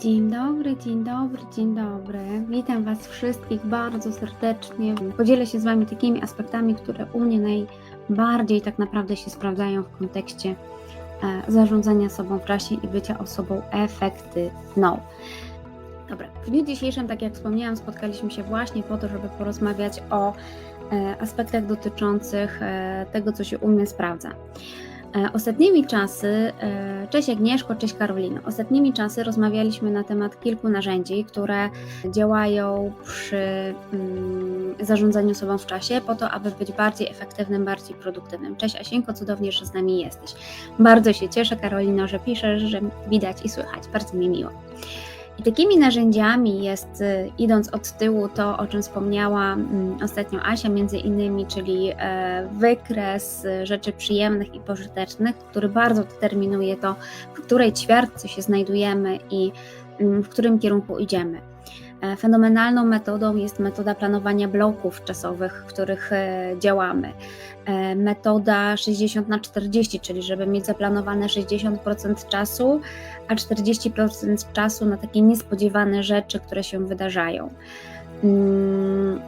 Dzień dobry, dzień dobry, dzień dobry. Witam Was wszystkich bardzo serdecznie. Podzielę się z Wami takimi aspektami, które u mnie najbardziej tak naprawdę się sprawdzają w kontekście e, zarządzania sobą w czasie i bycia osobą efektywną. Dobra, w dniu dzisiejszym, tak jak wspomniałam, spotkaliśmy się właśnie po to, żeby porozmawiać o e, aspektach dotyczących e, tego, co się u mnie sprawdza. E, Ostatnimi czasy, e, cześć Agnieszko, cześć Karolino. Ostatnimi czasy rozmawialiśmy na temat kilku narzędzi, które działają przy mm, zarządzaniu sobą w czasie, po to, aby być bardziej efektywnym, bardziej produktywnym. Cześć Asienko, cudownie, że z nami jesteś. Bardzo się cieszę, Karolino, że piszesz, że widać i słychać. Bardzo mi miło. I takimi narzędziami jest, y, idąc od tyłu, to o czym wspomniała mm, ostatnio Asia, między innymi, czyli e, wykres y, rzeczy przyjemnych i pożytecznych, który bardzo determinuje to, w której ćwiartce się znajdujemy i mm, w którym kierunku idziemy. E, Fenomenalną metodą jest metoda planowania bloków czasowych, w których e, działamy. E, Metoda 60 na 40, czyli żeby mieć zaplanowane 60% czasu, a 40% czasu na takie niespodziewane rzeczy, które się wydarzają. Mm,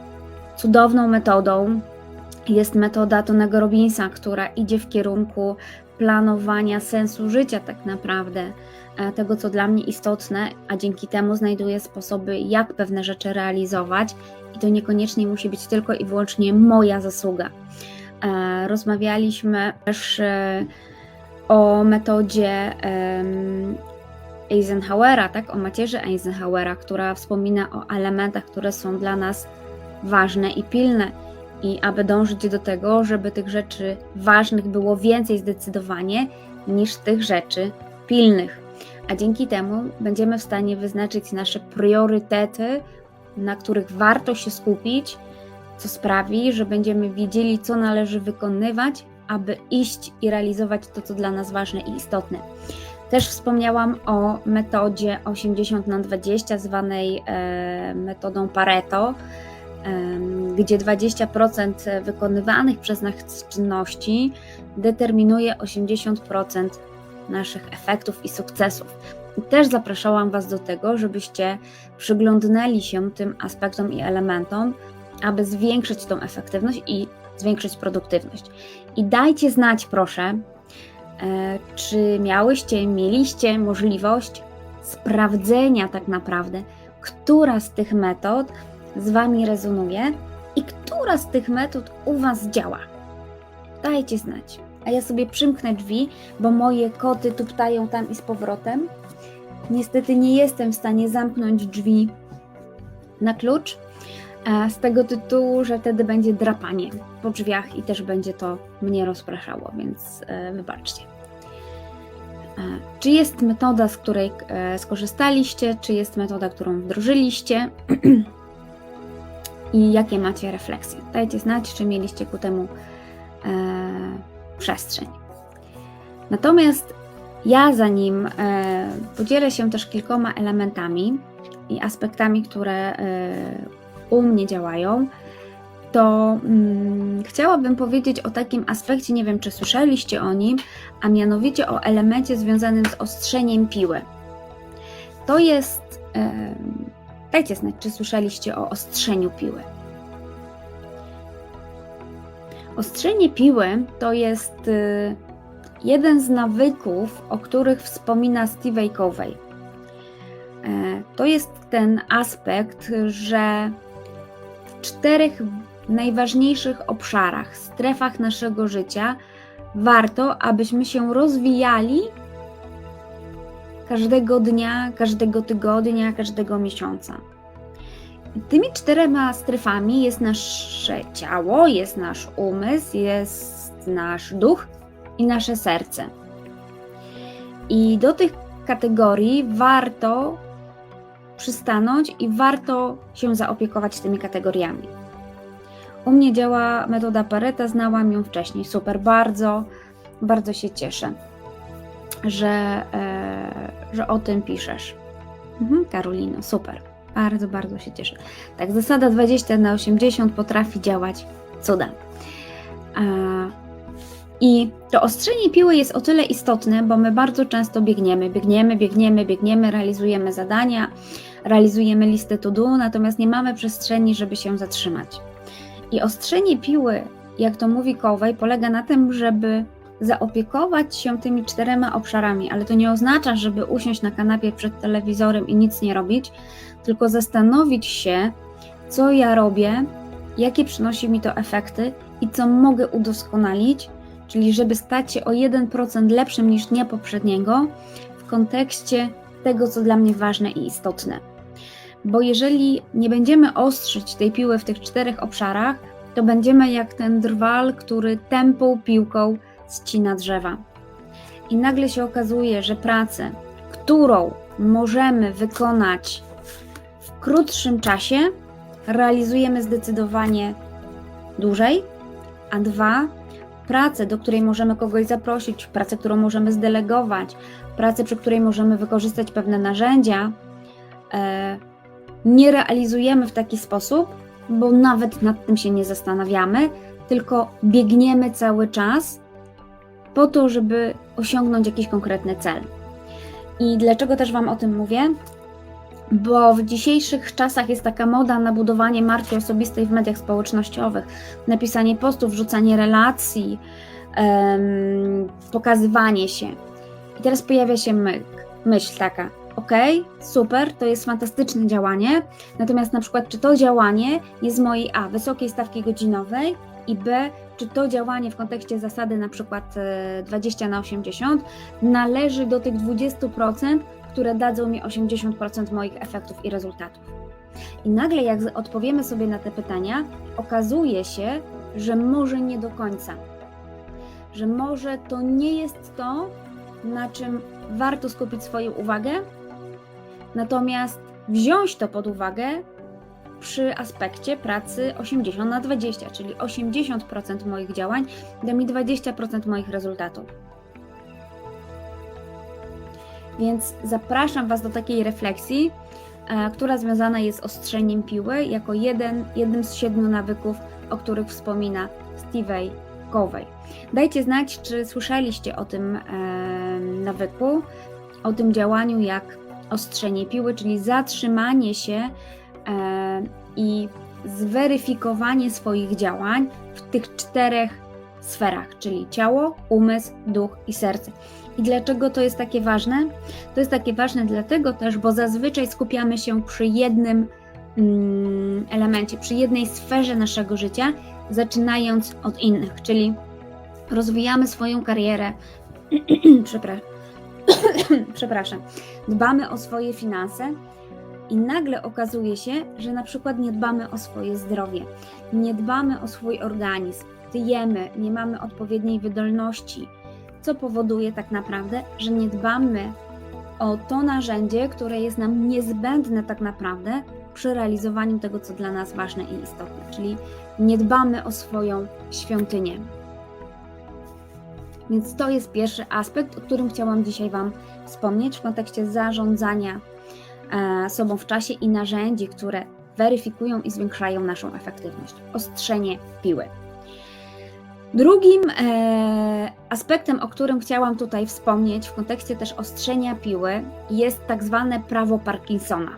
Cudowną metodą jest metoda Tonego Robinsa, która idzie w kierunku planowania sensu życia, tak naprawdę, tego, co dla mnie istotne, a dzięki temu znajduję sposoby, jak pewne rzeczy realizować, i to niekoniecznie musi być tylko i wyłącznie moja zasługa. E, Rozmawialiśmy też e, o metodzie Eisenhowera, tak, o macierzy Eisenhowera, która wspomina o elementach, które są dla nas ważne i pilne. I aby dążyć do tego, żeby tych rzeczy ważnych było więcej zdecydowanie niż tych rzeczy pilnych. A dzięki temu będziemy w stanie wyznaczyć nasze priorytety, na których warto się skupić, co sprawi, że będziemy wiedzieli, co należy wykonywać, aby iść i realizować to, co dla nas ważne i istotne. Też wspomniałam o metodzie 80 na 20, zwanej e, metodą Pareto, em, gdzie 20% wykonywanych przez nas czynności determinuje 80% naszych efektów i sukcesów. I też zapraszałam Was do tego, żebyście przyglądnęli się tym aspektom i elementom, aby zwiększyć tą efektywność i zwiększyć produktywność. I dajcie znać, proszę, e, czy miałyście, mieliście możliwość sprawdzenia tak naprawdę, która z tych metod z Wami rezonuje i która z tych metod u Was działa. Dajcie znać. A ja sobie przymknę drzwi, bo moje koty tuptają tam i z powrotem. Niestety nie jestem w stanie zamknąć drzwi na klucz, z tego tytułu, że wtedy będzie drapanie po drzwiach i też będzie to mnie rozpraszało, więc e, wybaczcie. E, Czy jest metoda, z której e, skorzystaliście? Czy jest metoda, którą wdrożyliście? I jakie macie refleksje? Dajcie znać, czy mieliście ku temu przestrzeń. Natomiast ja, zanim e, podzielę się też kilkoma elementami i aspektami, które e, u mnie działają, to mm, chciałabym powiedzieć o takim aspekcie, nie wiem czy słyszeliście o nim, a mianowicie o elemencie związanym z ostrzeniem piły. To jest. E, dajcie znać, czy słyszeliście o ostrzeniu piły. Ostrzenie piły to jest y, jeden z nawyków, o których wspomina Steve Covey. E, To jest ten aspekt, że w czterech najważniejszych obszarach, strefach naszego życia warto, abyśmy się rozwijali każdego dnia, każdego tygodnia, każdego miesiąca. Tymi czterema strefami jest nasze ciało, jest nasz umysł, jest nasz duch i nasze serce. I do tych kategorii warto przystanąć i warto się zaopiekować tymi kategoriami. U mnie działa metoda Pareta, znałam ją wcześniej. Super, bardzo, bardzo się cieszę, że, e, że o tym piszesz. Mhm, Karolino, super. Bardzo, bardzo się cieszę. Tak, zasada 20 na 80 potrafi działać cuda. I to ostrzenie piły jest o tyle istotne, bo my bardzo często biegniemy, biegniemy, biegniemy, biegniemy, realizujemy zadania, realizujemy listę to do, natomiast nie mamy przestrzeni, żeby się zatrzymać. I ostrzenie piły, jak to mówi Kowej, polega na tym, żeby zaopiekować się tymi czterema obszarami, ale to nie oznacza, żeby usiąść na kanapie przed telewizorem i nic nie robić, tylko zastanowić się, co ja robię, jakie przynosi mi to efekty i co mogę udoskonalić, czyli żeby stać się o 1% lepszym niż dnia poprzedniego w kontekście tego, co dla mnie ważne i istotne. Bo jeżeli nie będziemy ostrzyć tej piły w tych czterech obszarach, to będziemy jak ten drwal, który tępą piłką ścina drzewa. I nagle się okazuje, że pracę, którą możemy wykonać krótszym czasie, realizujemy zdecydowanie dłużej, a dwa, pracę, do której możemy kogoś zaprosić, pracę, którą możemy zdelegować, pracę, przy której możemy wykorzystać pewne narzędzia, e, nie realizujemy w taki sposób, bo nawet nad tym się nie zastanawiamy, tylko biegniemy cały czas po to, żeby osiągnąć jakiś konkretny cel. I dlaczego też Wam o tym mówię? Bo w dzisiejszych czasach jest taka moda na budowanie marki osobistej w mediach społecznościowych, napisanie postów, wrzucanie relacji, um, pokazywanie się. I teraz pojawia się my, myśl taka, ok, super, to jest fantastyczne działanie, natomiast na przykład czy to działanie jest mojej A, wysokiej stawki godzinowej i B, czy to działanie w kontekście zasady na przykład 20 na 80 należy do tych 20%, które dadzą mi 80% moich efektów i rezultatów. I nagle, jak odpowiemy sobie na te pytania, okazuje się, że może nie do końca. Że może to nie jest to, na czym warto skupić swoją uwagę, natomiast wziąć to pod uwagę przy aspekcie pracy 80 na 20, czyli 80% moich działań da mi 20% moich rezultatów. Więc zapraszam Was do takiej refleksji, e, która związana jest z ostrzeniem piły jako jeden, jednym z siedmiu nawyków, o których wspomina Steve Covey. Dajcie znać, czy słyszeliście o tym e, nawyku, o tym działaniu jak ostrzenie piły, czyli zatrzymanie się e, i zweryfikowanie swoich działań w tych czterech sferach, czyli ciało, umysł, duch i serce. I dlaczego to jest takie ważne? To jest takie ważne dlatego też, bo zazwyczaj skupiamy się przy jednym mm, elemencie, przy jednej sferze naszego życia, zaczynając od innych, czyli rozwijamy swoją karierę, przepraszam, przepraszam, dbamy o swoje finanse i nagle okazuje się, że na przykład nie dbamy o swoje zdrowie, nie dbamy o swój organizm, tyjemy, nie mamy odpowiedniej wydolności, co powoduje tak naprawdę, że nie dbamy o to narzędzie, które jest nam niezbędne tak naprawdę przy realizowaniu tego, co dla nas ważne i istotne, czyli nie dbamy o swoją świątynię. Więc to jest pierwszy aspekt, o którym chciałam dzisiaj Wam wspomnieć w kontekście zarządzania e, sobą w czasie i narzędzi, które weryfikują i zwiększają naszą efektywność. Ostrzenie piły. Drugim e, aspektem, o którym chciałam tutaj wspomnieć w kontekście też ostrzenia piły, jest tak zwane prawo Parkinsona.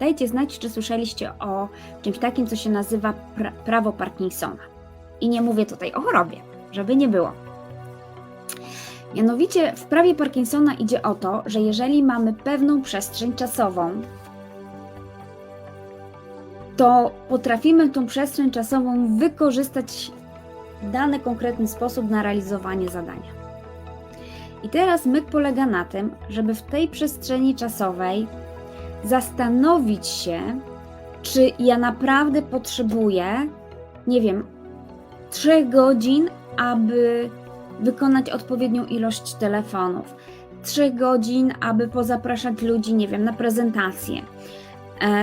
Dajcie znać, czy słyszeliście o czymś takim, co się nazywa pra prawo Parkinsona. I nie mówię tutaj o chorobie, żeby nie było. Mianowicie w prawie Parkinsona idzie o to, że jeżeli mamy pewną przestrzeń czasową, to potrafimy tą przestrzeń czasową wykorzystać dany konkretny sposób na realizowanie zadania. I teraz myk polega na tym, żeby w tej przestrzeni czasowej zastanowić się, czy ja naprawdę potrzebuję, nie wiem, 3 godzin, aby wykonać odpowiednią ilość telefonów, 3 godzin, aby pozapraszać ludzi, nie wiem, na prezentację,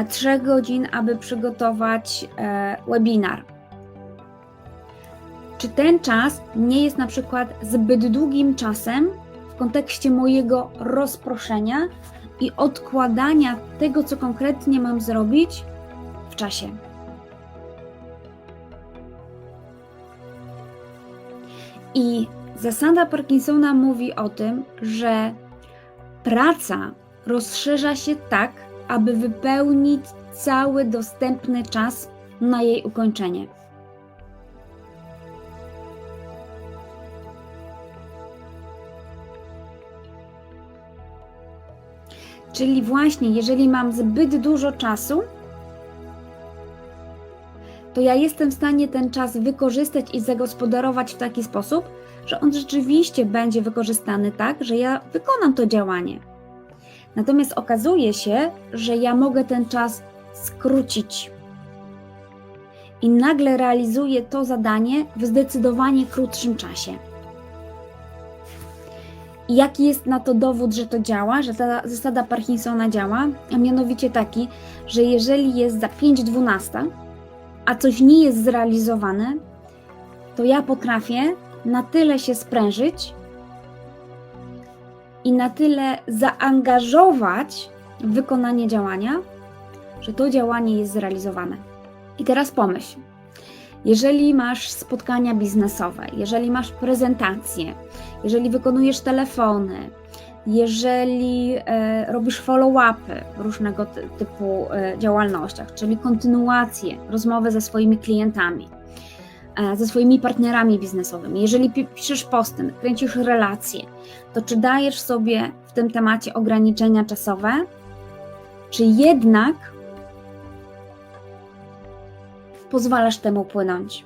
3 e, godzin, aby przygotować e, webinar, czy ten czas nie jest na przykład zbyt długim czasem w kontekście mojego rozproszenia i odkładania tego, co konkretnie mam zrobić w czasie. I zasada Parkinsona mówi o tym, że praca rozszerza się tak, aby wypełnić cały dostępny czas na jej ukończenie. Czyli właśnie, jeżeli mam zbyt dużo czasu, to ja jestem w stanie ten czas wykorzystać i zagospodarować w taki sposób, że on rzeczywiście będzie wykorzystany tak, że ja wykonam to działanie. Natomiast okazuje się, że ja mogę ten czas skrócić. I nagle realizuję to zadanie w zdecydowanie krótszym czasie. Jaki jest na to dowód, że to działa, że ta zasada Parkinsona działa? A mianowicie taki, że jeżeli jest za 5.12, a coś nie jest zrealizowane, to ja potrafię na tyle się sprężyć i na tyle zaangażować w wykonanie działania, że to działanie jest zrealizowane. I teraz pomyśl, jeżeli masz spotkania biznesowe, jeżeli masz prezentacje, jeżeli wykonujesz telefony, jeżeli e, robisz follow-upy w różnego ty- typu e, działalnościach, czyli kontynuację rozmowy ze swoimi klientami, e, ze swoimi partnerami biznesowymi, jeżeli pi- piszesz posty, kręcisz relacje, to czy dajesz sobie w tym temacie ograniczenia czasowe, czy jednak pozwalasz temu płynąć?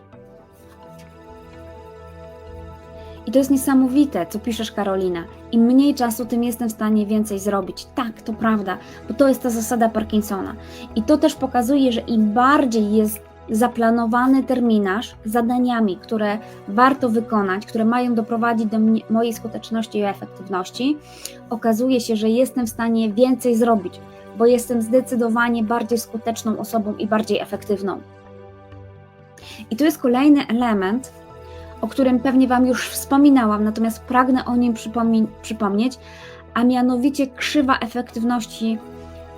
I to jest niesamowite, co piszesz, Karolina. Im mniej czasu, tym jestem w stanie więcej zrobić. Tak, to prawda, bo to jest ta zasada Parkinsona. I to też pokazuje, że im bardziej jest zaplanowany terminarz zadaniami, które warto wykonać, które mają doprowadzić do mnie, mojej skuteczności i efektywności, okazuje się, że jestem w stanie więcej zrobić, bo jestem zdecydowanie bardziej skuteczną osobą i bardziej efektywną. I tu jest kolejny element, o którym pewnie Wam już wspominałam, natomiast pragnę o nim przypomnieć, a mianowicie krzywa efektywności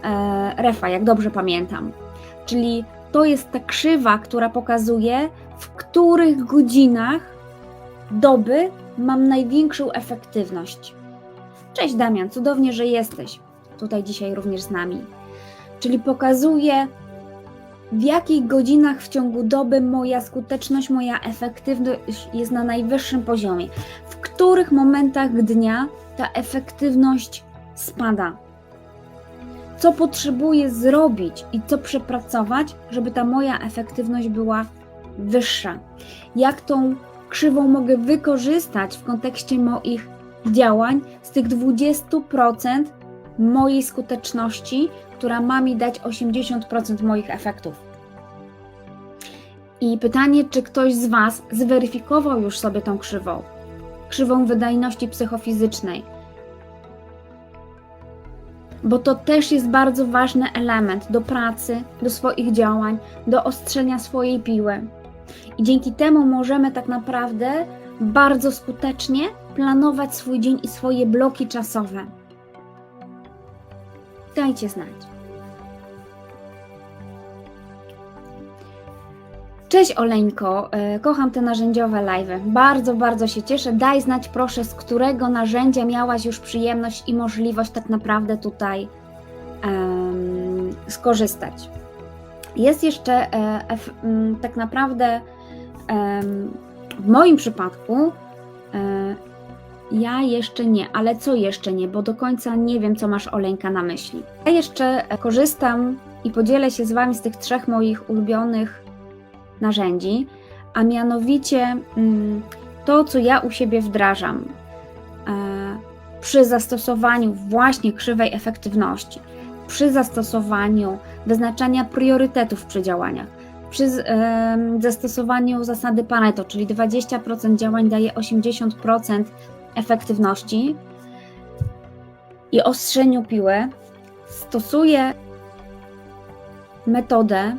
e, refa, jak dobrze pamiętam. Czyli to jest ta krzywa, która pokazuje, w których godzinach doby mam największą efektywność. Cześć Damian, cudownie, że jesteś tutaj dzisiaj również z nami. Czyli pokazuje, w jakich godzinach w ciągu doby moja skuteczność, moja efektywność jest na najwyższym poziomie, w których momentach dnia ta efektywność spada. Co potrzebuję zrobić i co przepracować, żeby ta moja efektywność była wyższa? Jak tą krzywą mogę wykorzystać w kontekście moich działań z tych 20% mojej skuteczności, która ma mi dać 80% moich efektów. I pytanie, czy ktoś z Was zweryfikował już sobie tą krzywą, krzywą wydajności psychofizycznej. Bo to też jest bardzo ważny element do pracy, do swoich działań, do ostrzenia swojej piły. I dzięki temu możemy tak naprawdę bardzo skutecznie planować swój dzień i swoje bloki czasowe. Dajcie znać. Cześć Oleńko, E, kocham te narzędziowe live. Bardzo, bardzo się cieszę. Daj znać proszę, z którego narzędzia miałaś już przyjemność i możliwość tak naprawdę tutaj em, skorzystać. Jest jeszcze e, tak naprawdę w moim przypadku e, ja jeszcze nie, ale co jeszcze nie, bo do końca nie wiem, co masz Oleńka na myśli. Ja jeszcze korzystam i podzielę się z Wami z tych trzech moich ulubionych narzędzi, a mianowicie mm, to, co ja u siebie wdrażam e, przy zastosowaniu właśnie krzywej efektywności, przy zastosowaniu wyznaczania priorytetów przy działaniach, przy zastosowaniu zasady Pareto, czyli 20% działań daje 80% efektywności i ostrzeniu piły, stosuję metodę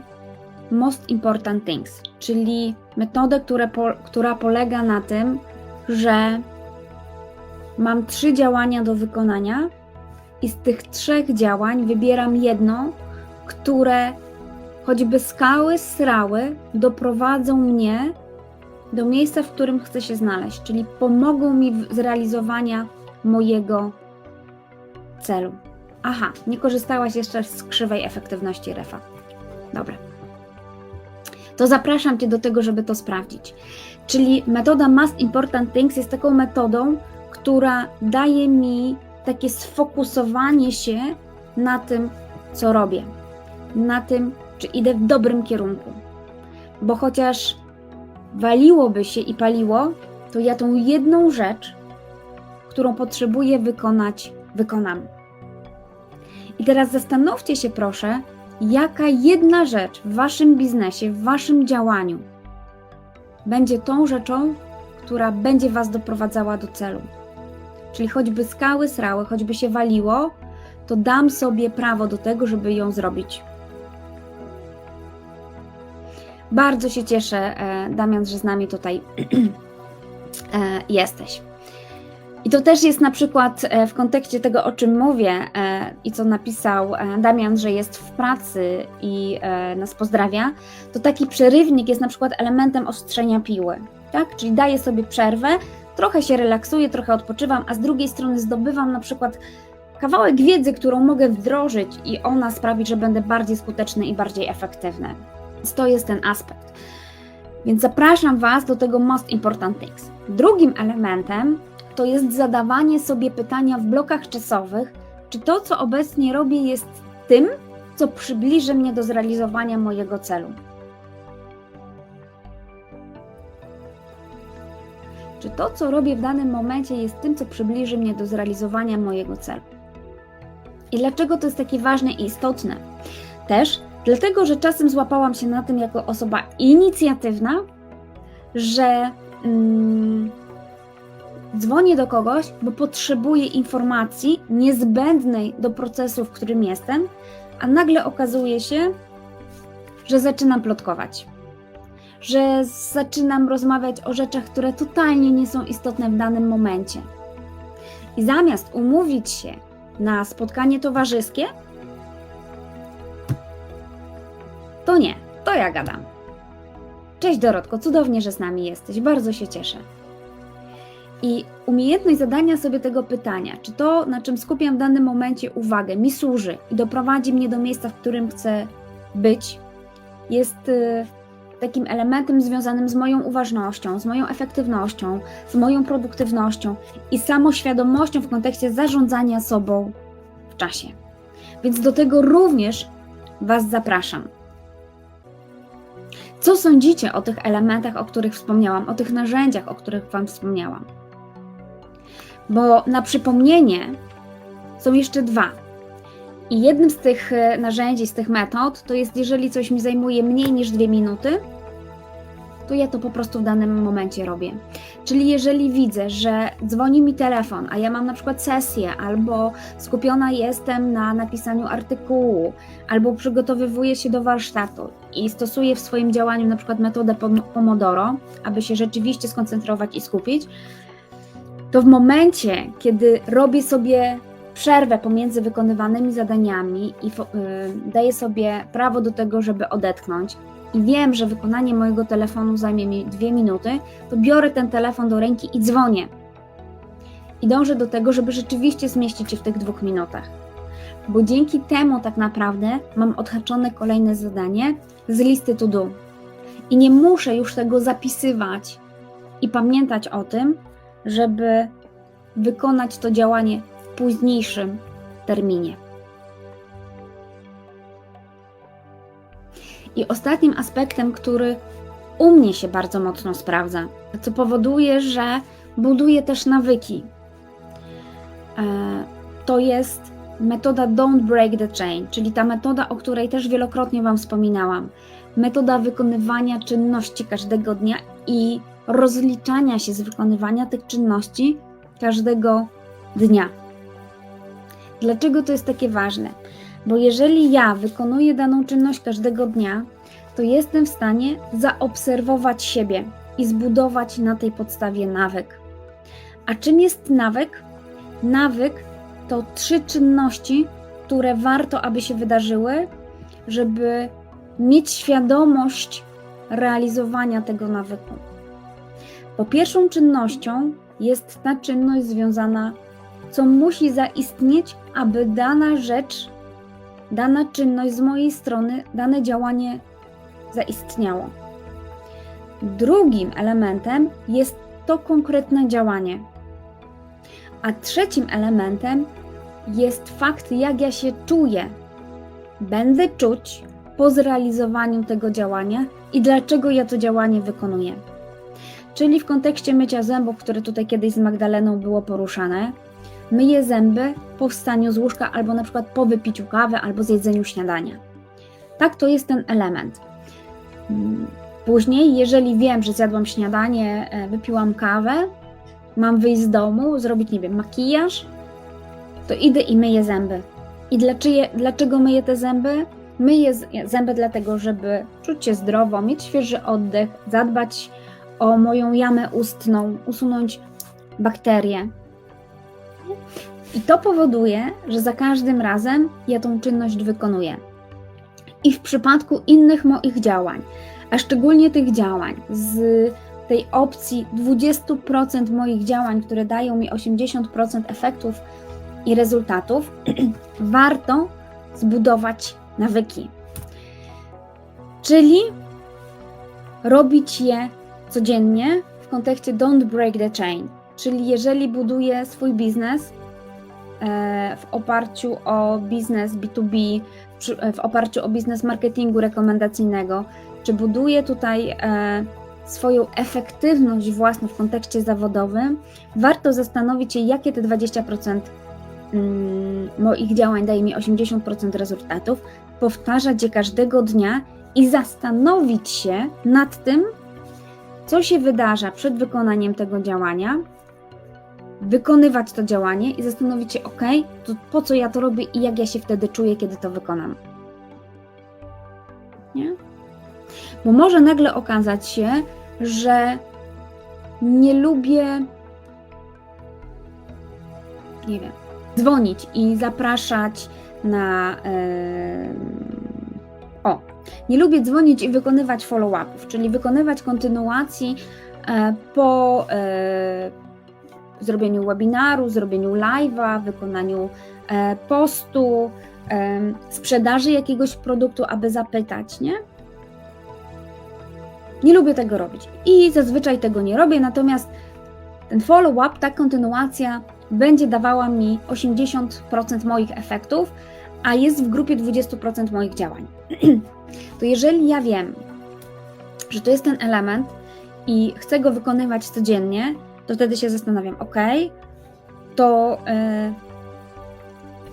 Most Important Things, czyli metodę, które po, która polega na tym, że mam trzy działania do wykonania i z tych trzech działań wybieram jedno, które choćby skały, srały doprowadzą mnie do miejsca, w którym chcę się znaleźć, czyli pomogą mi w zrealizowania mojego celu. Aha, nie korzystałaś jeszcze z krzywej efektywności refa. Dobra. To zapraszam Cię do tego, żeby to sprawdzić. Czyli metoda Most Important Things jest taką metodą, która daje mi takie sfokusowanie się na tym, co robię, na tym, czy idę w dobrym kierunku. Bo chociaż waliłoby się i paliło, to ja tą jedną rzecz, którą potrzebuję wykonać, wykonam. I teraz zastanówcie się, proszę, jaka jedna rzecz w waszym biznesie, w waszym działaniu będzie tą rzeczą, która będzie was doprowadzała do celu. Czyli choćby skały srały, choćby się waliło, to dam sobie prawo do tego, żeby ją zrobić. Bardzo się cieszę, e, Damian, że z nami tutaj e, jesteś. I to też jest na przykład e, w kontekście tego, o czym mówię i co napisał Damian, że jest w pracy i nas pozdrawia, to taki przerywnik jest na przykład elementem ostrzenia piły. Tak? Czyli daję sobie przerwę, trochę się relaksuję, trochę odpoczywam, a z drugiej strony zdobywam na przykład kawałek wiedzy, którą mogę wdrożyć i ona sprawi, że będę bardziej skuteczny i bardziej efektywny. Więc to jest ten aspekt. Więc zapraszam Was do tego Most Important Things. Drugim elementem to jest zadawanie sobie pytania w blokach czasowych, czy to, co obecnie robię, jest tym, co przybliży mnie do zrealizowania mojego celu. Czy to, co robię w danym momencie, jest tym, co przybliży mnie do zrealizowania mojego celu? I dlaczego to jest takie ważne i istotne? Też dlatego, że czasem złapałam się na tym jako osoba inicjatywna, że mm, dzwonię do kogoś, bo potrzebuję informacji niezbędnej do procesu, w którym jestem, a nagle okazuje się, że zaczynam plotkować. Że zaczynam rozmawiać o rzeczach, które totalnie nie są istotne w danym momencie. I zamiast umówić się na spotkanie towarzyskie, to nie, to ja gadam. Cześć Dorotko, cudownie, że z nami jesteś, bardzo się cieszę. I umiejętność zadania sobie tego pytania, czy to, na czym skupiam w danym momencie uwagę, mi służy i doprowadzi mnie do miejsca, w którym chcę być, jest y, takim elementem związanym z moją uważnością, z moją efektywnością, z moją produktywnością i samoświadomością w kontekście zarządzania sobą w czasie. Więc do tego również Was zapraszam. Co sądzicie o tych elementach, o których wspomniałam, o tych narzędziach, o których Wam wspomniałam? Bo na przypomnienie są jeszcze dwa. I jednym z tych e, narzędzi, z tych metod, to jest, jeżeli coś mi zajmuje mniej niż dwie minuty, to ja to po prostu w danym momencie robię. Czyli jeżeli widzę, że dzwoni mi telefon, a ja mam na przykład sesję, albo skupiona jestem na napisaniu artykułu, albo przygotowywuję się do warsztatu i stosuję w swoim działaniu na przykład metodę Pomodoro, aby się rzeczywiście skoncentrować i skupić, to w momencie, kiedy robię sobie przerwę pomiędzy wykonywanymi zadaniami i yy, daję sobie prawo do tego, żeby odetchnąć, i wiem, że wykonanie mojego telefonu zajmie mi dwie minuty, to biorę ten telefon do ręki i dzwonię. I dążę do tego, żeby rzeczywiście zmieścić się w tych dwóch minutach. Bo dzięki temu tak naprawdę mam odhaczone kolejne zadanie z listy to do. I nie muszę już tego zapisywać i pamiętać o tym, żeby wykonać to działanie w późniejszym terminie. I ostatnim aspektem, który u mnie się bardzo mocno sprawdza, co powoduje, że buduje też nawyki, e, to jest metoda Don't Break the Chain, czyli ta metoda, o której też wielokrotnie Wam wspominałam. Metoda wykonywania czynności każdego dnia i rozliczania się z wykonywania tych czynności każdego dnia. Dlaczego to jest takie ważne? Bo jeżeli ja wykonuję daną czynność każdego dnia, to jestem w stanie zaobserwować siebie i zbudować na tej podstawie nawyk. A czym jest nawyk? Nawyk to trzy czynności, które warto, aby się wydarzyły, żeby mieć świadomość realizowania tego nawyku. Bo pierwszą czynnością jest ta czynność związana, co musi zaistnieć, aby dana rzecz, dana czynność z mojej strony, dane działanie zaistniało. Drugim elementem jest to konkretne działanie. A trzecim elementem jest fakt, jak ja się czuję. Będę czuć po zrealizowaniu tego działania i dlaczego ja to działanie wykonuję. Czyli w kontekście mycia zębów, które tutaj kiedyś z Magdaleną było poruszane, myję zęby po wstaniu z łóżka albo na przykład po wypiciu kawy albo zjedzeniu śniadania. Tak, to jest ten element. Później, jeżeli wiem, że zjadłam śniadanie, e, wypiłam kawę, mam wyjść z domu, zrobić, nie wiem, makijaż, to idę i myję zęby. I dlaczego, dlaczego myję te zęby? Myję zęby dlatego, żeby czuć się zdrowo, mieć świeży oddech, zadbać o moją jamę ustną, usunąć bakterie. I to powoduje, że za każdym razem ja tą czynność wykonuję. I w przypadku innych moich działań, a szczególnie tych działań z tej opcji 20% moich działań, które dają mi 80% efektów i rezultatów, warto zbudować nawyki. Czyli robić je codziennie w kontekście don't break the chain. Czyli jeżeli buduję swój biznes e, w oparciu o biznes B2B, przy- e, w oparciu o biznes marketingu rekomendacyjnego, czy buduję tutaj e, swoją efektywność własną w kontekście zawodowym, warto zastanowić się, jakie te 20% mm, moich działań daje mi 80% rezultatów, powtarzać je każdego dnia i zastanowić się nad tym, co się wydarza przed wykonaniem tego działania, wykonywać to działanie i zastanowić się, ok, to po co ja to robię i jak ja się wtedy czuję, kiedy to wykonam. Nie? Bo może nagle okazać się, że nie lubię, nie wiem, dzwonić i zapraszać na. o, nie lubię dzwonić i wykonywać follow-upów, czyli wykonywać kontynuacji e, po e, zrobieniu webinaru, zrobieniu live'a, wykonaniu e, postu, sprzedaży jakiegoś produktu, aby zapytać, nie? Nie lubię tego robić i zazwyczaj tego nie robię, natomiast ten follow-up, ta kontynuacja będzie dawała mi 80% moich efektów, a jest w grupie 20% moich działań. to jeżeli ja wiem, że to jest ten element i chcę go wykonywać codziennie, to wtedy się zastanawiam, ok, to e,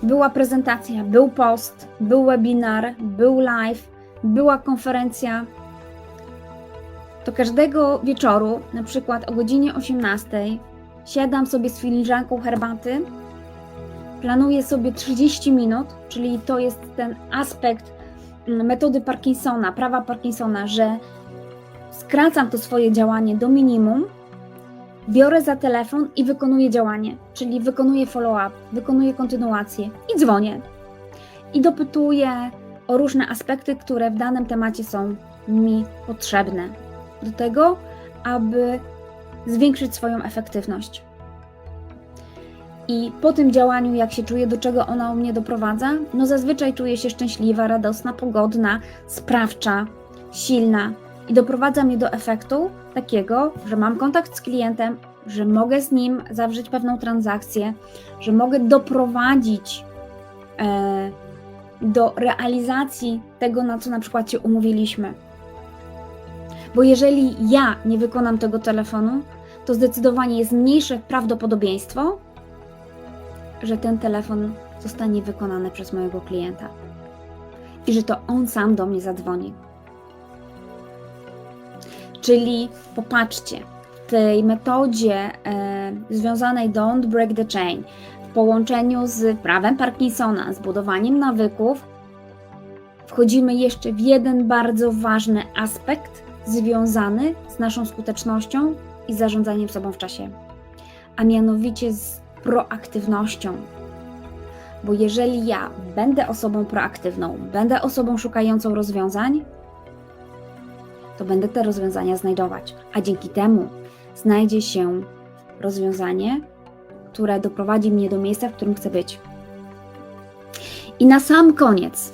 była prezentacja, był post, był webinar, był live, była konferencja. To każdego wieczoru, na przykład o godzinie 18, siadam sobie z filiżanką herbaty, planuję sobie 30 minut, czyli to jest ten aspekt mm, metody Parkinsona, prawa Parkinsona, że skracam to swoje działanie do minimum, biorę za telefon i wykonuję działanie, czyli wykonuję follow-up, wykonuję kontynuację i dzwonię. I dopytuję o różne aspekty, które w danym temacie są mi potrzebne do tego, aby zwiększyć swoją efektywność. I po tym działaniu, jak się czuję, do czego ona mnie doprowadza? No zazwyczaj czuję się szczęśliwa, radosna, pogodna, sprawcza, silna i doprowadza mnie do efektu takiego, że mam kontakt z klientem, że mogę z nim zawrzeć pewną transakcję, że mogę doprowadzić e, do realizacji tego, na co na przykład się umówiliśmy. Bo jeżeli ja nie wykonam tego telefonu, to zdecydowanie jest mniejsze prawdopodobieństwo, że ten telefon zostanie wykonany przez mojego klienta i że to on sam do mnie zadzwoni. Czyli popatrzcie, w tej metodzie e, związanej Don't Break the Chain, w połączeniu z prawem Parkinsona, z budowaniem nawyków, wchodzimy jeszcze w jeden bardzo ważny aspekt związany z naszą skutecznością i zarządzaniem sobą w czasie, a mianowicie z proaktywnością. Bo jeżeli ja będę osobą proaktywną, będę osobą szukającą rozwiązań, to będę te rozwiązania znajdować, a dzięki temu znajdzie się rozwiązanie, które doprowadzi mnie do miejsca, w którym chcę być. I na sam koniec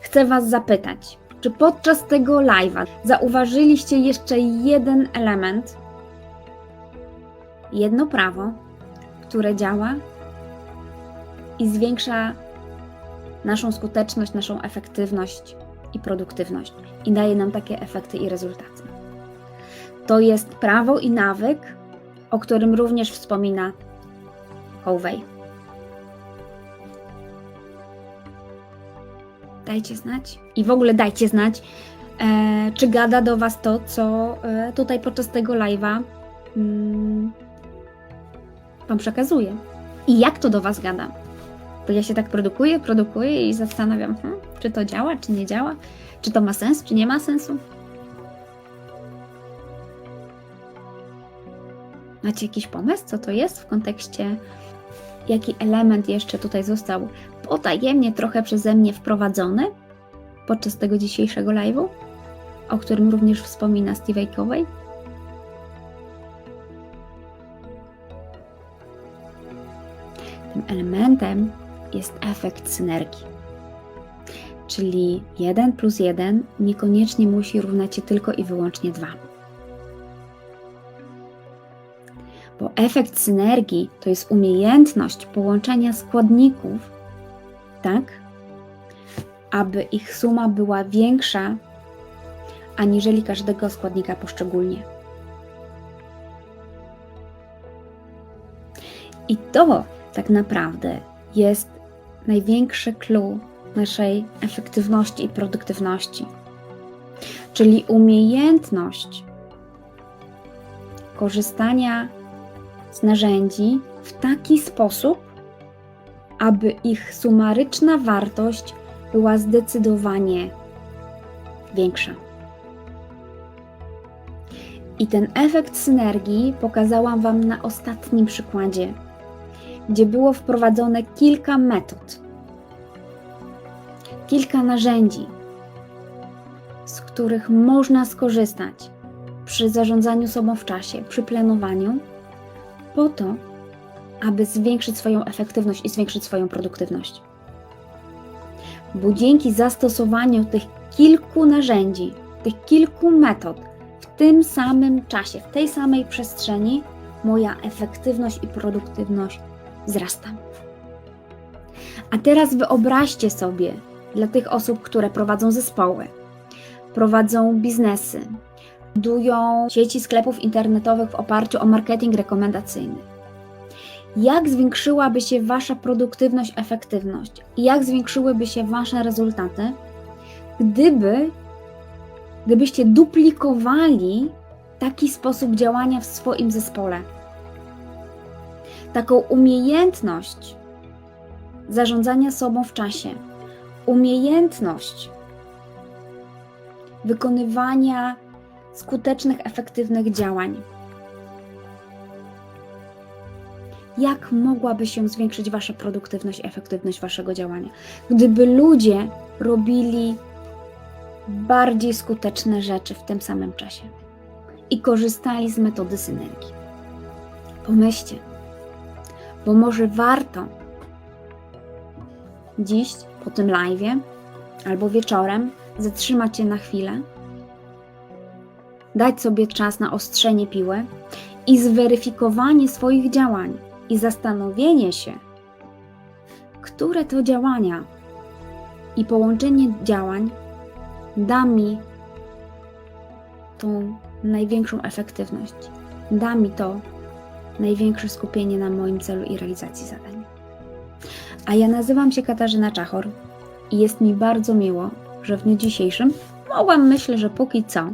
chcę Was zapytać, czy podczas tego live'a zauważyliście jeszcze jeden element, jedno prawo, które działa i zwiększa naszą skuteczność, naszą efektywność i produktywność i daje nam takie efekty i rezultaty. To jest prawo i nawyk, o którym również wspomina Hołwej. Dajcie znać i w ogóle dajcie znać, e, czy gada do Was to, co e, tutaj podczas tego live'a mm, Wam przekazuję. I jak to do Was gada? Bo ja się tak produkuję, produkuję i zastanawiam, hmm, czy to działa, czy nie działa, czy to ma sens, czy nie ma sensu. Macie jakiś pomysł, co to jest w kontekście, jaki element jeszcze tutaj został potajemnie trochę przeze mnie wprowadzony podczas tego dzisiejszego live'u, o którym również wspomina Steve? Elementem jest efekt synergii. Czyli 1 plus 1 niekoniecznie musi równać się tylko i wyłącznie 2. Bo efekt synergii to jest umiejętność połączenia składników, tak, aby ich suma była większa aniżeli każdego składnika poszczególnie. I to tak naprawdę jest największy clue naszej efektywności i produktywności. Czyli umiejętność korzystania z narzędzi w taki sposób, aby ich sumaryczna wartość była zdecydowanie większa. I ten efekt synergii pokazałam Wam na ostatnim przykładzie, gdzie było wprowadzone kilka metod, kilka narzędzi, z których można skorzystać przy zarządzaniu sobą w czasie, przy planowaniu, po to, aby zwiększyć swoją efektywność i zwiększyć swoją produktywność. Bo dzięki zastosowaniu tych kilku narzędzi, tych kilku metod w tym samym czasie, w tej samej przestrzeni, moja efektywność i produktywność wzrasta. A teraz wyobraźcie sobie, dla tych osób, które prowadzą zespoły, prowadzą biznesy, budują sieci sklepów internetowych w oparciu o marketing rekomendacyjny. Jak zwiększyłaby się Wasza produktywność, efektywność i jak zwiększyłyby się Wasze rezultaty, gdyby, gdybyście duplikowali taki sposób działania w swoim zespole? Taką umiejętność zarządzania sobą w czasie, umiejętność wykonywania skutecznych, efektywnych działań. Jak mogłaby się zwiększyć Wasza produktywność, efektywność Waszego działania, gdyby ludzie robili bardziej skuteczne rzeczy w tym samym czasie i korzystali z metody synergii? Pomyślcie, bo może warto dziś po tym live albo wieczorem zatrzymać się na chwilę, dać sobie czas na ostrzenie piły i zweryfikowanie swoich działań i zastanowienie się, które to działania i połączenie działań da mi tą największą efektywność, da mi to największe skupienie na moim celu i realizacji zadań. A ja nazywam się Katarzyna Czachor i jest mi bardzo miło, że w dniu dzisiejszym mogłam, myślę, że póki co,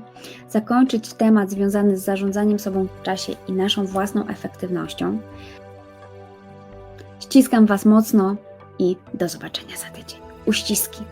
zakończyć temat związany z zarządzaniem sobą w czasie i naszą własną efektywnością. Ściskam Was mocno i do zobaczenia za tydzień. Uściski.